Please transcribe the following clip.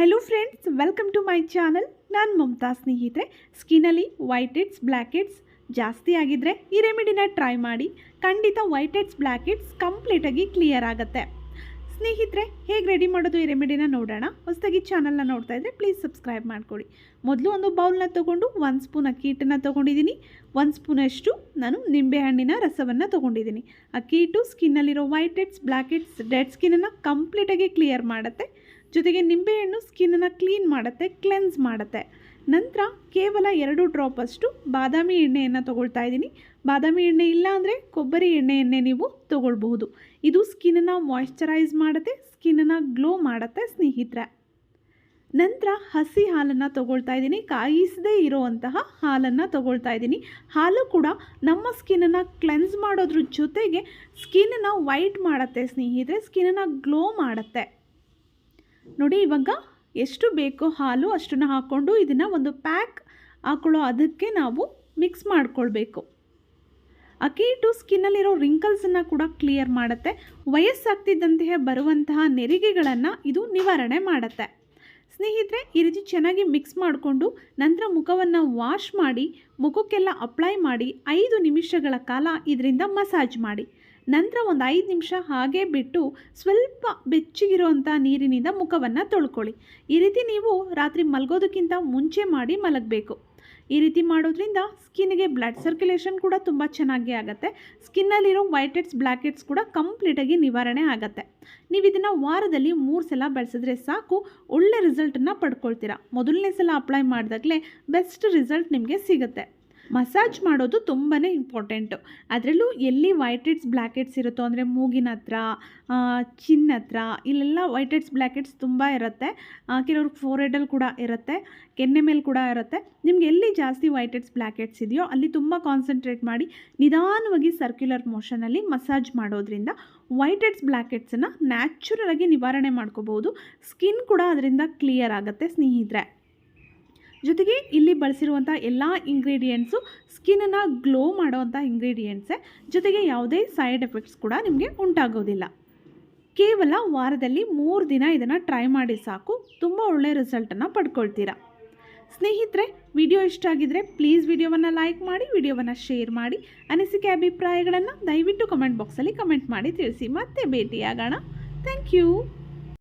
Hello friends welcome to my channel ನಾನು ಮಮತಾ ಸ್ನೇಹಿತರೆ. ಸ್ಕಿನ್ನಲ್ಲಿ ವೈಟ್ ಹೆಡ್ಸ್ ಬ್ಲ್ಯಾಕ್ ಹೆಡ್ಸ್ ಜಾಸ್ತಿ ಆಗಿದ್ದರೆ ಈ ರೆಮಿಡಿನ ಟ್ರೈ ಮಾಡಿ. ಖಂಡಿತ ವೈಟ್ ಹೆಡ್ಸ್ ಬ್ಲ್ಯಾಕ್ ಹೆಡ್ಸ್ ಕಂಪ್ಲೀಟಾಗಿ ಕ್ಲಿಯರ್ ಆಗುತ್ತೆ. ಸ್ನೇಹಿತರೆ, ಹೇಗೆ ರೆಡಿ ಮಾಡೋದು ಈ ರೆಮಿಡಿನ ನೋಡೋಣ. ಹೊಸದಾಗಿ ಚಾನಲ್ನ ನೋಡ್ತಾ ಇದ್ದರೆ ಪ್ಲೀಸ್ ಸಬ್ಸ್ಕ್ರೈಬ್ ಮಾಡ್ಕೊಳ್ಳಿ ಮೊದಲು ಒಂದು ಬೌಲ್ನ ತೊಗೊಂಡು ಒಂದು ಸ್ಪೂನ್ ಅಕ್ಕಿ ಹಿಟ್ಟನ್ನು ತೊಗೊಂಡಿದ್ದೀನಿ. ಒಂದು ಸ್ಪೂನಷ್ಟು ನಾನು ನಿಂಬೆಹಣ್ಣಿನ ರಸವನ್ನು ತೊಗೊಂಡಿದ್ದೀನಿ. ಅಕ್ಕಿ ಹಿಟ್ಟು ಸ್ಕಿನ್ನಲ್ಲಿರೋ white heads black heads dead ಸ್ಕಿನ್ನನ್ನು ಕಂಪ್ಲೀಟಾಗಿ ಕ್ಲಿಯರ್ ಮಾಡುತ್ತೆ. ಜೊತೆಗೆ ನಿಂಬೆಹಣ್ಣು ಸ್ಕಿನ್ನನ್ನು ಕ್ಲೀನ್ ಮಾಡುತ್ತೆ, ಕ್ಲೆನ್ಸ್ ಮಾಡುತ್ತೆ. ನಂತರ ಕೇವಲ ಎರಡು ಡ್ರಾಪಷ್ಟು ಬಾದಾಮಿ ಎಣ್ಣೆಯನ್ನು ತೊಗೊಳ್ತಾ ಇದ್ದೀನಿ. ಬಾದಾಮಿ ಎಣ್ಣೆ ಇಲ್ಲ ಅಂದರೆ ಕೊಬ್ಬರಿ ಎಣ್ಣೆಯನ್ನೇ ನೀವು ತೊಗೊಳ್ಬಹುದು. ಇದು ಸ್ಕಿನ್ನನ್ನು ಮಾಯ್ಶ್ಚರೈಸ್ ಮಾಡುತ್ತೆ, ಸ್ಕಿನ್ನನ್ನು ಗ್ಲೋ ಮಾಡುತ್ತೆ ಸ್ನೇಹಿತರೆ. ನಂತರ ಹಸಿ ಹಾಲನ್ನು ತೊಗೊಳ್ತಾ ಇದ್ದೀನಿ. ಕಾಯಿಸದೇ ಇರೋವಂತಹ ಹಾಲನ್ನು ತೊಗೊಳ್ತಾ ಇದ್ದೀನಿ. ಹಾಲು ಕೂಡ ನಮ್ಮ ಸ್ಕಿನ್ನನ್ನು ಕ್ಲೆನ್ಸ್ ಮಾಡೋದ್ರ ಜೊತೆಗೆ ಸ್ಕಿನ್ನನ್ನು ವೈಟ್ ಮಾಡುತ್ತೆ ಸ್ನೇಹಿತರೆ, ಸ್ಕಿನ್ನನ್ನು ಗ್ಲೋ ಮಾಡುತ್ತೆ. ನೋಡಿ, ಇವಾಗ ಎಷ್ಟು ಬೇಕೋ ಹಾಲು ಅಷ್ಟನ್ನು ಹಾಕ್ಕೊಂಡು ಇದನ್ನು ಒಂದು ಪ್ಯಾಕ್ ಹಾಕೊಳ್ಳೋ ಅದಕ್ಕೆ ನಾವು ಮಿಕ್ಸ್ ಮಾಡ್ಕೊಳ್ಬೇಕು. ಅಕ್ಕಿ ಹಿಟ್ಟು ಸ್ಕಿನ್ನಲ್ಲಿರೋ ರಿಂಕಲ್ಸನ್ನು ಕೂಡ ಕ್ಲಿಯರ್ ಮಾಡುತ್ತೆ. ವಯಸ್ಸಾಗ್ತಿದ್ದಂತೆಯೇ ಬರುವಂತಹ ನೆರಿಗೆಗಳನ್ನು ಇದು ನಿವಾರಣೆ ಮಾಡುತ್ತೆ. ಸ್ನೇಹಿತರೆ, ಈ ರೀತಿ ಚೆನ್ನಾಗಿ ಮಿಕ್ಸ್ ಮಾಡಿಕೊಂಡು ನಂತರ ಮುಖವನ್ನು ವಾಶ್ ಮಾಡಿ, ಮುಖಕ್ಕೆಲ್ಲ ಅಪ್ಲೈ ಮಾಡಿ ಐದು ನಿಮಿಷಗಳ ಕಾಲ ಇದರಿಂದ ಮಸಾಜ್ ಮಾಡಿ. ನಂತರ ಒಂದು ಐದು ನಿಮಿಷ ಹಾಗೆ ಬಿಟ್ಟು ಸ್ವಲ್ಪ ಬೆಚ್ಚಗಿರುವಂಥ ನೀರಿನಿಂದ ಮುಖವನ್ನು ತೊಳ್ಕೊಳ್ಳಿ. ಈ ರೀತಿ ನೀವು ರಾತ್ರಿ ಮಲಗೋದಕ್ಕಿಂತ ಮುಂಚೆ ಮಾಡಿ ಮಲಗಬೇಕು. ಈ ರೀತಿ ಮಾಡೋದ್ರಿಂದ ಸ್ಕಿನ್ಗೆ ಬ್ಲಡ್ ಸರ್ಕ್ಯುಲೇಷನ್ ಕೂಡ ತುಂಬ ಚೆನ್ನಾಗಿ ಆಗುತ್ತೆ. ಸ್ಕಿನ್ನಲ್ಲಿರೋ ವೈಟ್ ಬ್ಲ್ಯಾಕೆಟ್ಸ್ ಕೂಡ ಕಂಪ್ಲೀಟಾಗಿ ನಿವಾರಣೆ ಆಗುತ್ತೆ. ನೀವು ಇದನ್ನು ವಾರದಲ್ಲಿ ಮೂರು ಸಲ ಬಳಸಿದ್ರೆ ಸಾಕು, ಒಳ್ಳೆ ರಿಸಲ್ಟನ್ನು ಪಡ್ಕೊಳ್ತೀರಾ. ಮೊದಲನೇ ಸಲ ಅಪ್ಲೈ ಮಾಡಿದಾಗಲೇ ಬೆಸ್ಟ್ ರಿಸಲ್ಟ್ ನಿಮಗೆ ಸಿಗುತ್ತೆ. ಮಸಾಜ್ ಮಾಡೋದು ತುಂಬಾ ಇಂಪಾರ್ಟೆಂಟು ಅದರಲ್ಲೂ ಎಲ್ಲಿ ವೈಟ್ ಹೆಡ್ಸ್ ಬ್ಲ್ಯಾಕ್ ಹೆಡ್ಸ್ ಇರುತ್ತೋ, ಅಂದರೆ ಮೂಗಿನ ಹತ್ರ ಚಿನ್ನ ಹತ್ರ, ಇಲ್ಲೆಲ್ಲ ವೈಟ್ ಹೆಡ್ಸ್ ಬ್ಲ್ಯಾಕ್ ಹೆಡ್ಸ್ ತುಂಬ ಇರುತ್ತೆ. ಕೆಲವ್ರಿಗೆ ಫೋರ್ ಹೆಡಲ್ಲಿ ಕೂಡ ಇರುತ್ತೆ, ಕೆನ್ನೆ ಮೇಲೆ ಕೂಡ ಇರುತ್ತೆ. ನಿಮ್ಗೆ ಎಲ್ಲಿ ಜಾಸ್ತಿ ವೈಟ್ ಹೆಡ್ಸ್ ಬ್ಲ್ಯಾಕ್ ಹೆಡ್ಸ್ ಇದೆಯೋ, ಅಲ್ಲಿ ತುಂಬ ಕಾನ್ಸಂಟ್ರೇಟ್ ಮಾಡಿ, ನಿಧಾನವಾಗಿ ಸರ್ಕ್ಯುಲರ್ ಮೋಷನಲ್ಲಿ ಮಸಾಜ್ ಮಾಡೋದ್ರಿಂದ ವೈಟ್ ಹೆಡ್ಸ್ ಬ್ಲ್ಯಾಕ್ ಹೆಡ್ಸನ್ನು ನ್ಯಾಚುರಲಾಗಿ ನಿವಾರಣೆ ಮಾಡ್ಕೋಬೋದು. ಸ್ಕಿನ್ ಕೂಡ ಅದರಿಂದ ಕ್ಲಿಯರ್ ಆಗುತ್ತೆ ಸ್ನೇಹಿತರೆ. ಜೊತೆಗೆ ಇಲ್ಲಿ ಬಳಸಿರುವಂಥ ಎಲ್ಲ ಇಂಗ್ರೀಡಿಯೆಂಟ್ಸು ಸ್ಕಿನ್ನನ್ನು ಗ್ಲೋ ಮಾಡುವಂಥ ಇಂಗ್ರೀಡಿಯೆಂಟ್ಸೇ ಜೊತೆಗೆ ಯಾವುದೇ ಸೈಡ್ ಎಫೆಕ್ಟ್ಸ್ ಕೂಡ ನಿಮಗೆ ಉಂಟಾಗೋದಿಲ್ಲ ಕೇವಲ ವಾರದಲ್ಲಿ ಮೂರು ದಿನ ಇದನ್ನು ಟ್ರೈ ಮಾಡಿ ಸಾಕು, ತುಂಬ ಒಳ್ಳೆಯ ರಿಸಲ್ಟನ್ನು ಪಡ್ಕೊಳ್ತೀರಾ. ಸ್ನೇಹಿತರೆ ವಿಡಿಯೋ ಇಷ್ಟ ಆಗಿದ್ದರೆ ಪ್ಲೀಸ್ ವಿಡಿಯೋವನ್ನು ಲೈಕ್ ಮಾಡಿ ವಿಡಿಯೋವನ್ನು ಶೇರ್ ಮಾಡಿ, ಅನಿಸಿಕೆ ಅಭಿಪ್ರಾಯಗಳನ್ನು ದಯವಿಟ್ಟು ಕಮೆಂಟ್ ಬಾಕ್ಸಲ್ಲಿ ಕಮೆಂಟ್ ಮಾಡಿ ತಿಳಿಸಿ ಮತ್ತೆ ಭೇಟಿಯಾಗೋಣ. Thank you